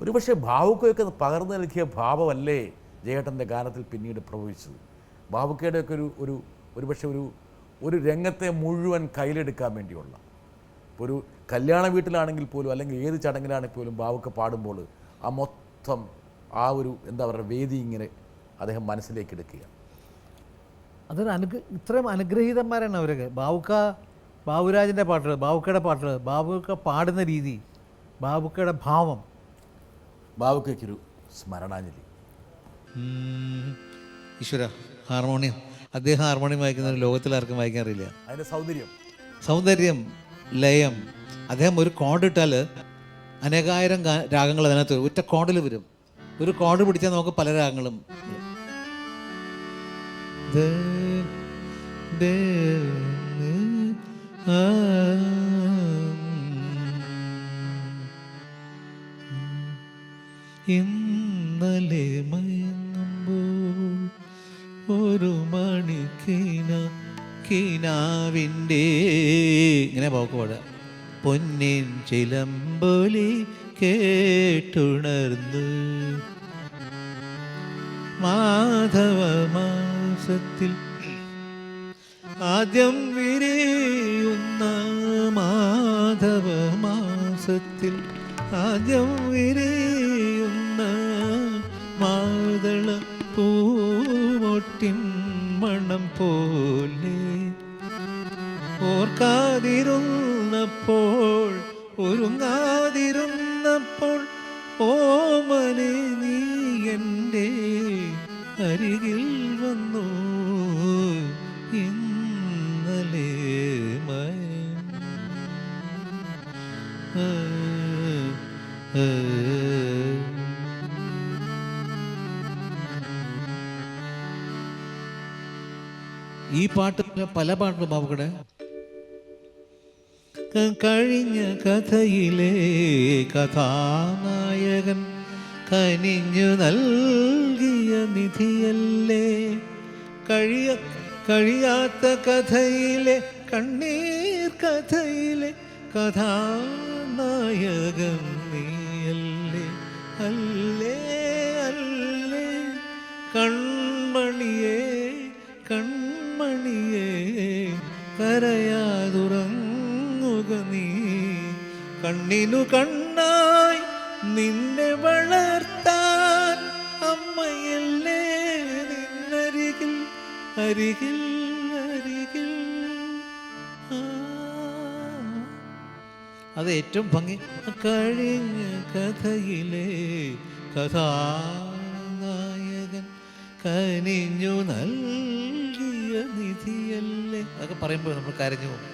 ഒരുപക്ഷെ ഭാവുക്കയൊക്കെ പകർന്നു നൽകിയ ഭാവമല്ലേ ജയേട്ടന്റെ ഗാനത്തിൽ പിന്നീട് പ്രവഹിച്ചത്? ഭാവുക്കയുടെയൊക്കെ ഒരു ഒരു ഒരുപക്ഷെ ഒരു ഒരു രംഗത്തെ മുഴുവൻ കയ്യിലെടുക്കാൻ വേണ്ടിയുള്ള. ഇപ്പോൾ ഒരു കല്യാണ വീട്ടിലാണെങ്കിൽ പോലും അല്ലെങ്കിൽ ഏത് ചടങ്ങിലാണെങ്കിൽ പോലും ഭാവുക്ക പാടുമ്പോൾ ആ മൊത്തം ആ ഒരു എന്താ പറയുക വേദി ഇങ്ങനെ അദ്ദേഹം മനസ്സിലേക്ക് എടുക്കുക അതൊരു അനുഗ്ര ഇത്രയും അനുഗ്രഹീതന്മാരാണ് അവരൊക്കെ. ബാവുക്ക ബാബുരാജിന്റെ പാട്ടുകൾ ബാബുക്കയുടെ പാട്ടുകൾ ബാബുക്ക പാടുന്ന രീതി ബാബുക്കയുടെ ഭാവം. ബാബുക്കൊരു സ്മരണാഞ്ജലി. ഈശ്വര ഹാർമോണിയം. അദ്ദേഹം ഹാർമോണിയം വായിക്കുന്ന ലോകത്തിൽ ആർക്കും വായിക്കാൻ അറിയില്ല. അതിന്റെ സൗന്ദര്യം. സൗന്ദര്യം ലയം. അദ്ദേഹം ഒരു കോഡ് ഇട്ടാൽ അനേകായിരം രാഗങ്ങൾ അതിനകത്ത് വരും. ഒറ്റ കോഡിൽ വരും. ഒരു കോഡ് പിടിച്ചാൽ നമുക്ക് പല രാഗങ്ങളും. ദേ, ദേ, ആ, ഇന്നലെ മയങ്ങുമ്പോൾ ഒരു മണിക്കീന കിനാവിന്റെ ഇങ്ങനെ പോക്കോട് പൊന്നിൻ ചിലമ്പൊലി കേട്ടുണർന്നു മാധവ മാസത്തിൽ ആദ്യം വിരിയുന്ന മാസത്തിൽ ആദ്യം വിരയുന്ന മാതള പൂമൊട്ടിൻ മണം പോലെ ഓർക്കാതിരുന്നപ്പോൾ ഒരുങ്ങാതിരുന്നപ്പോൾ ഓമനെ നീ എന്റെ അരികിൽ വന്നു. ഈ പാട്ട് പല പാട്ടും ബാബുക്കടെ കഴിഞ്ഞ കഥയിലെ കഥാനായകൻ കനിഞ്ഞു നൽകിയ നിധിയല്ലേ? കഴിയ കഴിയാത്ത കഥയിലെ കണ്ണീർ കഥയിലെ കഥാനായകൻ നീയല്ലേ അല്ലേ അല്ലേ. കൺമണിയേ കൺമണിയേ കരയാതുറങ്ങുക നീ. കണ്ണിനു കണ്ണായി നിന്നെ വളർത്താൻ അമ്മയല്ലേ നിന്നരികിൽ അരികിൽ അത് ഏറ്റവും ഭംഗി. കഴിഞ്ഞ കഥയിലെ കഥാനായകൻ കനിഞ്ഞു നൽകിയ നിധിയല്ലേ? അതൊക്കെ പറയുമ്പോൾ നമ്മൾ കരഞ്ഞു പോകും.